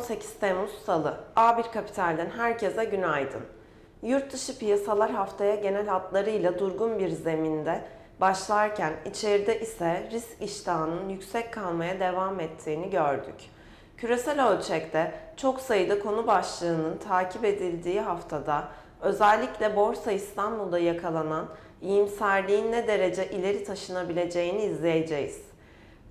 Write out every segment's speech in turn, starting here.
18 Temmuz Salı. A1 Kapital'den herkese günaydın. Yurt dışı piyasalar haftaya genel hatlarıyla durgun bir zeminde başlarken içeride ise risk iştahının yüksek kalmaya devam ettiğini gördük. Küresel ölçekte çok sayıda konu başlığının takip edildiği haftada özellikle Borsa İstanbul'da yakalanan iyimserliğin ne derece ileri taşınabileceğini izleyeceğiz.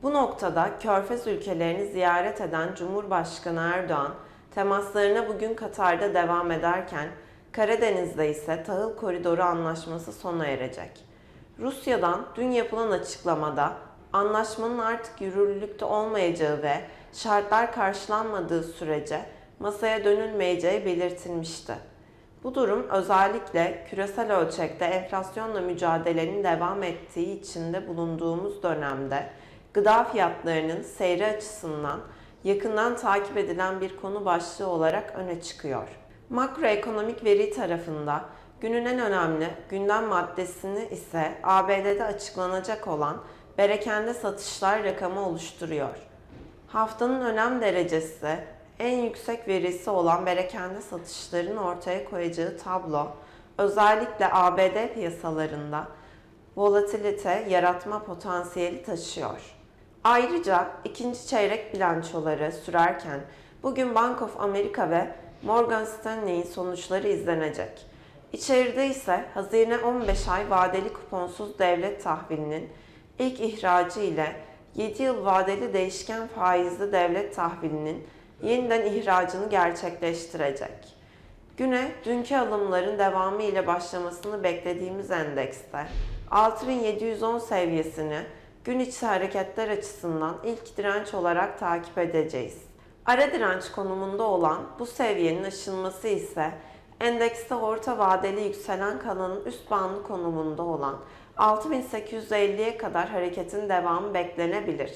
Bu noktada Körfez ülkelerini ziyaret eden Cumhurbaşkanı Erdoğan temaslarına bugün Katar'da devam ederken Karadeniz'de ise tahıl koridoru anlaşması sona erecek. Rusya'dan dün yapılan açıklamada anlaşmanın artık yürürlülükte olmayacağı ve şartlar karşılanmadığı sürece masaya dönülmeyeceği belirtilmişti. Bu durum özellikle küresel ölçekte enflasyonla mücadelenin devam ettiği içinde bulunduğumuz dönemde gıda fiyatlarının seyri açısından yakından takip edilen bir konu başlığı olarak öne çıkıyor. Makroekonomik veri tarafında günün en önemli gündem maddesini ise ABD'de açıklanacak olan berekende satışlar rakamı oluşturuyor. Haftanın önem derecesi en yüksek verisi olan berekende satışların ortaya koyacağı tablo özellikle ABD piyasalarında volatilite yaratma potansiyeli taşıyor. Ayrıca ikinci çeyrek bilançoları sürerken bugün Bank of America ve Morgan Stanley'in sonuçları izlenecek. İçeride ise hazine 15 ay vadeli kuponsuz devlet tahvilinin ilk ihracı ile 7 yıl vadeli değişken faizli devlet tahvilinin yeniden ihracını gerçekleştirecek. Güne dünkü alımların devamı ile başlamasını beklediğimiz endekste 6710 seviyesini gün içi hareketler açısından ilk direnç olarak takip edeceğiz. Ara direnç konumunda olan bu seviyenin aşılması ise endekste orta vadeli yükselen kanalın üst bandı konumunda olan 6850'ye kadar hareketin devamı beklenebilir.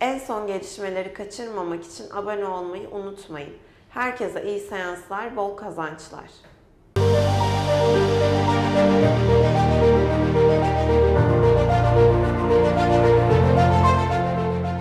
En son gelişmeleri kaçırmamak için abone olmayı unutmayın. Herkese iyi seanslar, bol kazançlar.